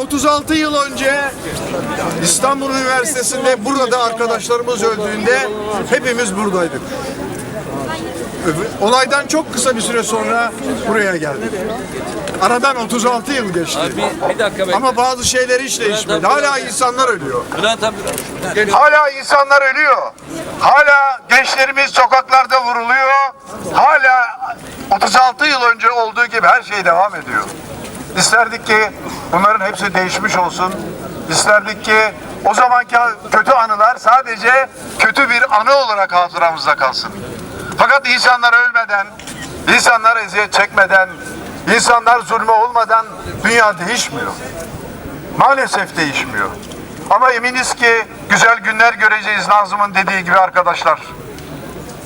36 yıl önce İstanbul Üniversitesi'nde burada arkadaşlarımız öldüğünde hepimiz buradaydık. Olaydan çok kısa bir süre sonra buraya geldik. Aradan 36 yıl geçti. Abi bir, dakika bekle. Ama bazı şeyler hiç değişmedi. Hala insanlar ölüyor. Hala insanlar ölüyor. Hala gençlerimiz sokaklarda vuruluyor. Hala 36 yıl önce olduğu gibi her şey devam ediyor. İsterdik ki bunların hepsi değişmiş olsun. İsterdik ki o zamanki kötü anılar sadece kötü bir anı olarak hatıramızda kalsın. Fakat insanlar ölmeden, insanlar eziyet çekmeden, insanlar zulme olmadan dünya değişmiyor. Maalesef değişmiyor. Ama eminiz ki güzel günler göreceğiz Nazım'ın dediği gibi arkadaşlar.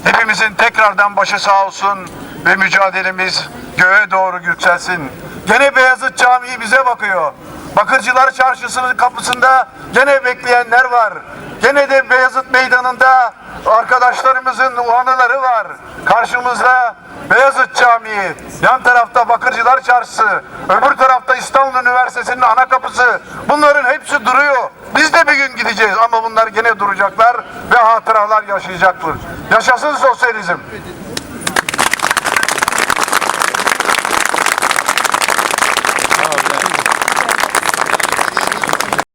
Hepimizin tekrardan başı sağ olsun ve mücadelemiz göğe doğru yükselsin. Gene Beyazıt Camii bize bakıyor. Bakırcılar Çarşısı'nın kapısında gene bekleyenler var. Gene de Beyazıt Meydanı'nda arkadaşlarımızın anıları var. Karşımızda Beyazıt Camii, yan tarafta Bakırcılar Çarşısı, öbür tarafta İstanbul Üniversitesi'nin ana kapısı. Bunların hepsi duruyor. Biz de bir gün gideceğiz ama bunlar gene duracaklar ve hatıralar yaşayacaktır. Yaşasın sosyalizm.